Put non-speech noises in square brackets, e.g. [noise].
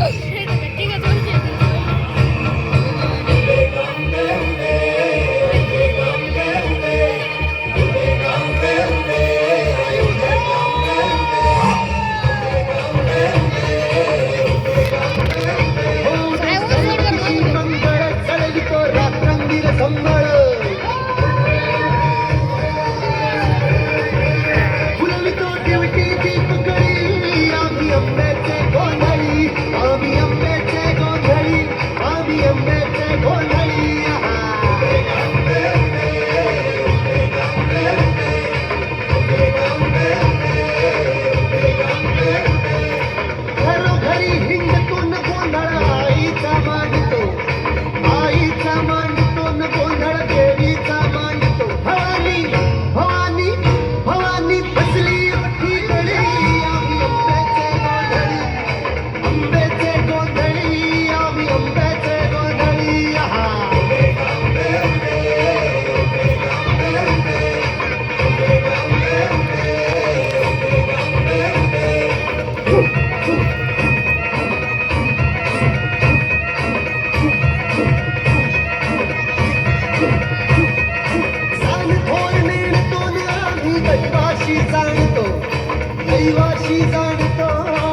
Okay. [laughs] देवाशी जाणतो दैवाशी जाणतो.